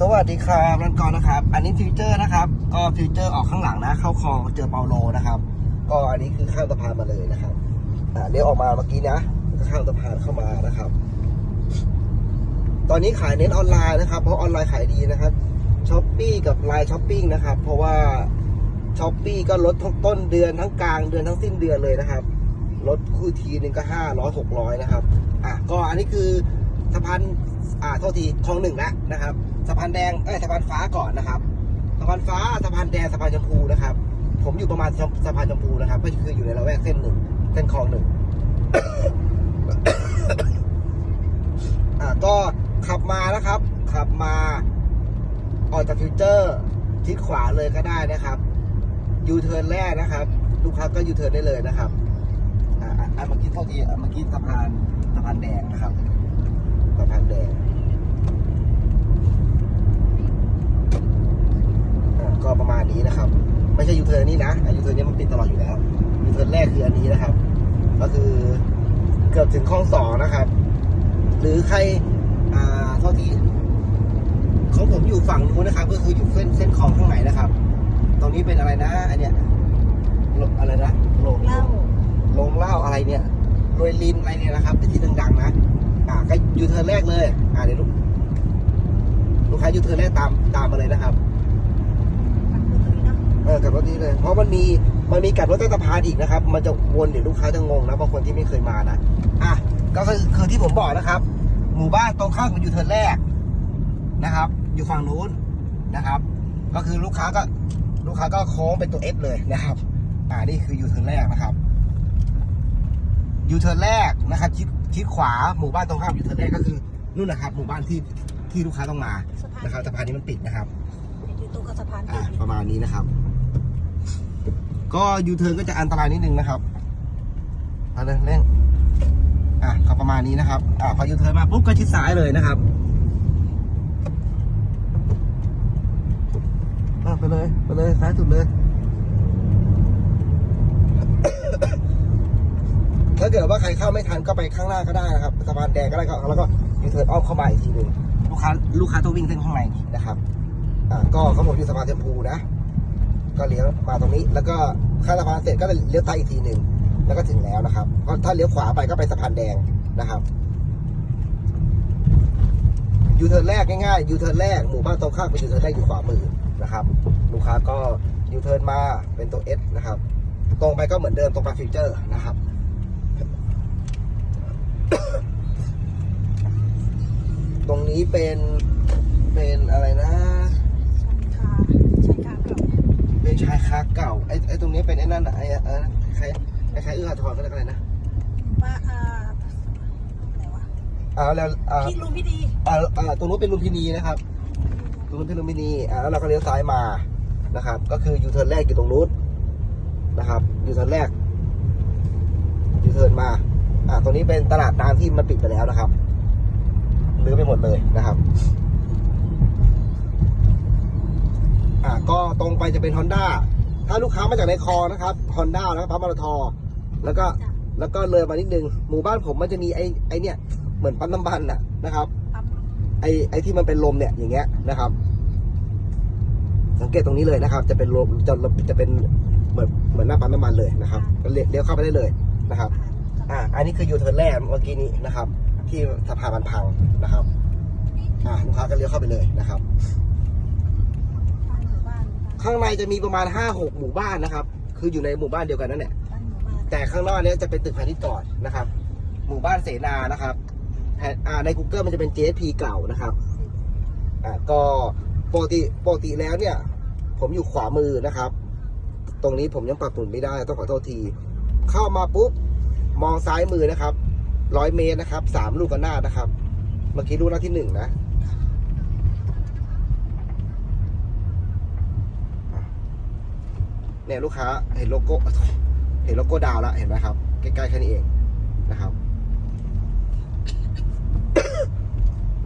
สวัสดีครับนันกรนะครับ อันนี้ฟิวเจอร์นะครับ ก็ฟิวเจอร์ออกข้างหลังนะ เข้าคลองเจอเปาโลนะครับ ก็อันนี้คือข้ามสะพานมาเลยนะครับอ่าเลี้ยวออกมาเมื่อกี้นะก็ข้ามสะพานเข้ามานะครับ ตอนนี้ขายเน้นออนไลน์นะครับ เพราะออนไลน์ขายดีนะครับช้อปปี้กับไลน์ช้อปปิ้งนะครับ เพราะว่าช้อปปี้ก็ลดทั้งต้นเดือนทั้งกลางเดือนทั้งสิ้นเดือนเลยนะครับลดคู่ทีหนึ่งก็ห้าร้อยหกร้อยนะครับ อะก็อันนี้คือ สะพานอ่าโทษทีคลองหนึ่งแล้วนะครับ สะพานแดงเอ้ยสะพานฟ้าก่อนนะครับ สะพานฟ้าสะพานแดงสะพานชมพูนะครับ ผมอยู่ประมาณสะพานชมพูนะครับ ก็คืออยู่ในละแวกเส้นหนึ่งเส้นคลองหนึ่งอ่าก็ขับมานะครับ ขับมาออกจากฟิวเจอร์ทิศขวาเลยก็ได้นะครับยูเทิร์นแรกนะครับ ลูกค้าก็ยูเทิร์นได้เลยนะครับอ่าเมื่อกี้โทษทีอ่าเมื่อกี้สะพานสะพานแดงนะครับ สะพานแดงอ่าก็ประมาณนี้นะครับ ไม่ใช่ยูเทิร์นนี่นะอ่ายูเทิร์นนี้มันปิดตลอดอยู่แล้วยูเทิร์นแรกคืออันนี้นะครับ ก็คือเกือบถึงคลองสองนะครับ หรือใครอ่าโทษทีของผมอยู่ฝั่งนู้นนะครับ ก็คืออยู่เส้นเส้นคลองข้างในนะครับ ตรงนี้เป็นอะไรนะอันเนี้ยโลอะไรนะโลเล่าลงเหล้าอะไรเนี่ยรวยลินอะไรเนี่ยนะครับเป็นที่ดังๆนะ อ่าก็ยูเทิร์นแรกเลย อ่าเดี๋ยวลูกลูกค้ายูเทิร์นแรกตามตามมาเลยนะครับมันคือตรงนี้เนาะเออกลับรถนี้เลย เพราะมันมีมันมีกลับรถใต้สะพานอีกนะครับ มันจะวนเดี๋ยวลูกค้าจะงงนะบางคนที่ไม่เคยมานะอะก็คือคือที่ผมบอกนะครับ หมู่บ้านตรงข้ามกับยูเทิร์นแรกนะครับ อยู่ฝั่งนู้นนะครับ ก็คือลูกค้าก็ลูกค้าก็โค้งเป็นตัว F เลยนะครับ อ่านี่คือยูเทิร์นแรกนะครับ ยูเทิร์นแรกนะครับชิดชิดขวาหมู่บ้านตรงข้ามยูเทิร์นแรกก็คือนู่นนะครับ หมู่บ้านที่ที่ลูกค้าต้องมาสะพาน นะครับสะพานนี้มันปิดนะครับ อยู่ตรงกับสะพานอ่าประมาณนี้นะครับ ก็ยูเทิร์นก็จะอันตรายนิดนึงนะครับเอาเลยเร่งอะก็ประมาณนี้นะครับ อ่าพอยูเทิร์นมาปุ๊บก็ชิดซ้ายเลยนะครับอะไปเลยไปเลยซ้ายสุดเลย ถ้า เกิดว่าใครเข้าไม่ทันก็ไปข้างหน้าก็ได้นะครับสะพานแดงก็ได้ก็แล้วก็ยูเทิร์นอ้อมเข้ามาอีกทีหนึ่งลูกค้าลูกค้าต้องวิ่งเส้นข้างในนี้นะครับอ่าก็เขาบอกอยู่สะพานเทมพูนะ ก็เลี้ยวมาตรงนี้ แล้วก็ข้ามสะพานเสร็จก็เลี้ยวซ้ายอีกทีหนึ่งแล้วก็ถึงแล้วนะครับก็ถ้าเลี้ยวขวาไปก็ไปสะพานแดงนะครับยูเทิร์นแรกง่ายๆยูเทิร์นแรกหมู่บ้านตรงข้ามเป็นยูเทิร์นแรกอยู่ขวามือนะครับลูกค้าก็ยูเทิร์นมาเป็นตัว S นะครับ ตรงไปก็เหมือนเดิมตรงไปฟิวเจอร์นะครับ ตรงนี้เป็นเป็นอะไรนะชันคาชันคาเก่าเป็นชายคาเก่าไอ้ไอ้ตรงนี้เป็นไอ้นั่นอะไอ้เออใครไอ้ใครเอื้ออาทรก็เรียกอะไรนะป้าอาอะไรวะอ่าแล้วอ่าพี่ลุงพี่ดีอ่าอ่าตรงนู้นเป็นลุมพินีนะครับ ตรงนู้นเป็นลุมพินีอ่าแล้วเราก็เลี้ยวซ้ายมานะครับ ก็คือยูเทิร์นแรกอยู่ตรงนู้นนะครับยูเทิร์นแรกยูเทิร์นมา อ่าตรงนี้เป็นตลาดน้ำที่มันปิดไปแล้วนะครับรื้อไปหมดเลยนะครับ อ่าก็ตรงไปจะเป็น Honda ถ้าลูกค้ามาจากในคอนะครับ Honda นะครับปั๊มปตทแล้วก็แล้วก็เลยมานิดนึงหมู่บ้านผมมันจะมีไอ้ไอ้เนี่ยเหมือนปั๊มน้ำมันน่ะนะครับปั๊มไอ้ไอ้ที่มันเป็นลมเนี่ยอย่างเงี้ยนะครับ สังเกตตรงนี้เลยนะครับ จะเป็นลมจะจะเป็นเหมือนเหมือนหน้าปั๊มน้ำมันเลยนะครับก็เลี้ยวเลี้ยวเข้าไปได้เลยนะครับ อ่าอันนี้คือยูเทิร์นแรกเมื่อกี้นี้นะครับ ที่สะพานมันพังนะครับอ่าลูกค้าก็เลี้ยวเข้าไปเลยนะครับ ข้างในจะมีประมาณห้าหกหมู่บ้านนะครับ คืออยู่ในหมู่บ้านเดียวกันนั่นแหละแต่ข้างนอกเนี้ยจะเป็นตึกพาณิชย์ก่อนนะครับ หมู่บ้านเสนานะครับแอ่าใน Google มันจะเป็น JSP เก่านะครับอ่าก็ปกติปกติแล้วเนี่ย ผมอยู่ขวามือนะครับ ตรงนี้ผมยังปรับปรุงไม่ได้ต้องขอโทษที เข้ามาปุ๊บ มองซ้ายมือนะครับร้อยเมตรนะครับสามลูกกันหน้าดนะครับ เมื่อกี้ลูกหน้าที่หนึ่งนะเนี่ยลูกค้าเห็นโลโก้เห็นโลโก้ดาวแล้วเห็นไหมครับใกล้ๆแค่นี้เองนะครับ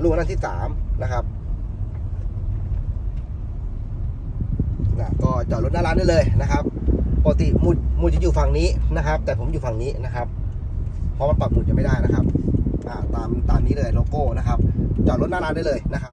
ลูกหน้าที่สามนะครับนะก็จอดรถหน้าร้านได้เลยนะครับ ปกติหมุดหมุดจะอยู่ฝั่งนี้นะครับ แต่ผมอยู่ฝั่งนี้นะครับ เพราะมันปรับหมุดจะไม่ได้นะครับ อ่าตามตามนี้เลยโลโก้นะครับ จอดรถหน้าร้านได้เลยนะครับ